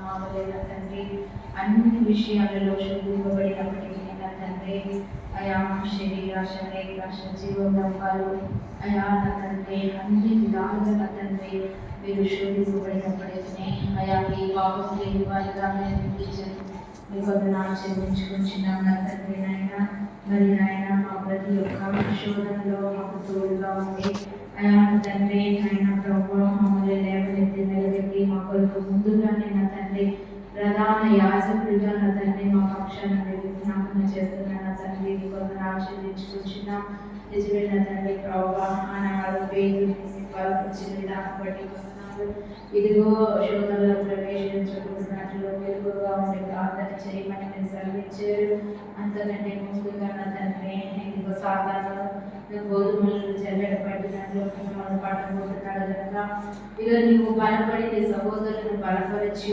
మామూలుగా తండ్రి. అన్ని విషయాలలో శోధింపబడినప్పటికీ నా తండ్రి అయా శరీర శరీర జీవోదంపాలు అయా నా తండ్రి అన్ని విధాలుగా నా తండ్రి మీరు శోధింపబడినప్పటికీ అయా మీ పాపం లేని వారిగా మీ వందనాలు చెల్లించుకుంటున్నాం నా తండ్రి నాయన. మరి నాయన మా ప్రతి ఒక్క శోధనలో మాకు తోడుగా ఉంది అయా తండ్రి నాయన ప్రభు మమ్మల్ని లేవనెత్తి నిలబెట్టి మా కొరకు ముందు నా తండ్రి ప్రధాన యాజకుడిగా నా తండ్రి మా పక్షాన్ని చేస్తున్నాను. తండ్రి నీ వందనాలు చెల్లించుకుంటున్నాం నిజమే తండ్రి ప్రభావ ఆనాడు పేరు బలపరిచిన విధానం బట్టి ఇదిగో శోధనలో ప్రవేశించబడినట్లు వెలుగుగా ఉండే ప్రార్థన చేయమని మీరు సెలవిచ్చారు అంతకంటే ముందుగా నా తండ్రి ఇదిగో సాధారణ. గోధుమలు చెల్లెడ పట్టినట్లు మనం పట్టబోతున్నాడు కనుక. ఇక నీవు బలపడి నీ